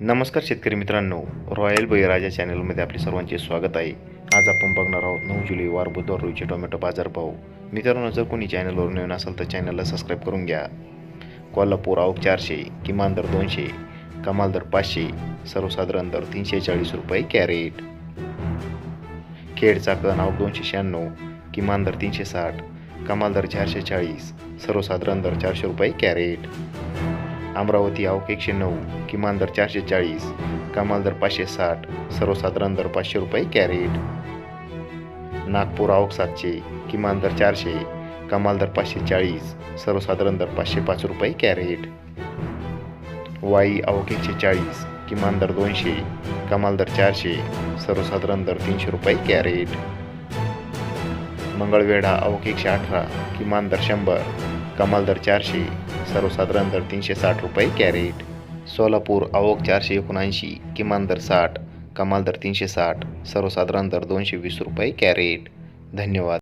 नमस्कार शेतकरी मित्रांनो. रॉयल बळीराजा चॅनलमध्ये आपले सर्वांचे स्वागत आहे. आज आपण बघणार आहोत नऊ जुलै वार बुधवार रोजचे टोमॅटो बाजारभाव मित्रांनो जर कोणी चॅनलवर नवीन असेल तर चॅनलला सबस्क्राईब करून घ्या. कोल्हापूर आवक चारशे किमान दर दोनशे कमाल दर पाचशे सर्वसाधारण दर तीनशे चाळीस रुपये कॅरेट. खेड चाकण आवक दोनशे शहाण्णव किमान दर तीनशे साठ कमाल दर चारशे चाळीस सर्वसाधारण दर चारशे रुपये कॅरेट. अमरावती आवक एकशे नऊ किमान दर चारशे चाळीस कमाल दर पाचशे साठ सर्वसाधारण दर पाचशे रुपये कॅरेट. नागपूर आवक सातशे किमान दर चारशे कमाल दर पाचशे चाळीस सर्वसाधारण दर पाचशे पाच रुपये कॅरेट. वाई आवक एकशे चाळीस किमान दर दोनशे कमाल दर चारशे सर्वसाधारण दर तीनशे रुपये कॅरेट. मंगळवेढा आवक एकशे अठरा किमान दर शंभर कमाल दर चारशे सर्वसाधारण दर तीनशे साठ रुपये कॅरेट. सोलापूर आवक चारशे एकोणऐंशी किमान दर साठ कमाल दर तीनशे साठ सर्वसाधारण दर दोनशे वीस रुपये कॅरेट. धन्यवाद.